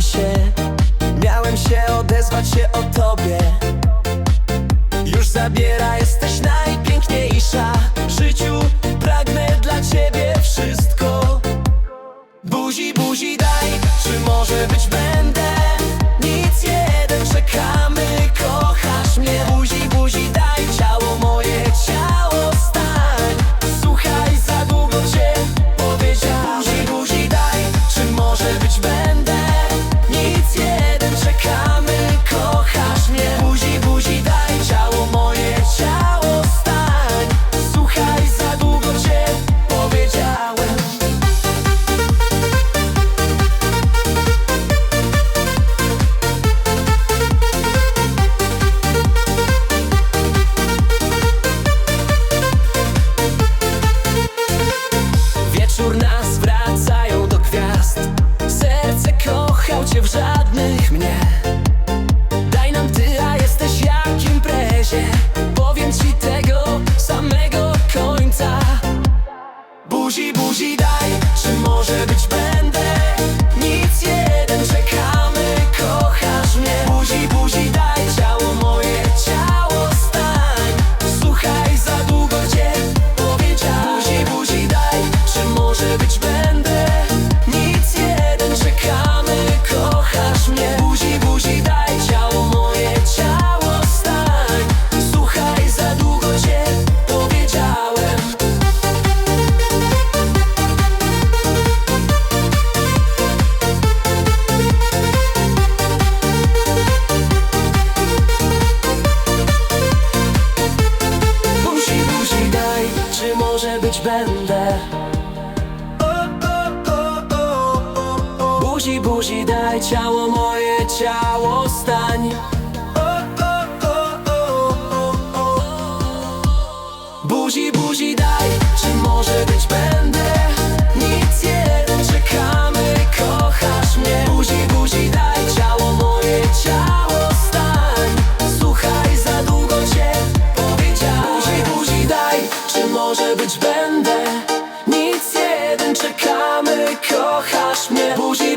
Się. Miałem się odezwać się o tobie. Już zabiera, jesteś najpiękniejsza. W życiu pragnę dla ciebie wszystko. Buzi, buzi daj, czy może być bez Buzi, daj ciało moje ciało stań. Buzi, buzi, daj, czy może być będę? Nic jeden, czekamy, kochasz mnie. Buzi, buzi, daj, ciało moje ciało stań. Słuchaj, za długo cię powiedziałem. Buzi, buzi, daj, czy może być będę? Nic jeden, czekamy, kochasz mnie. Buzi,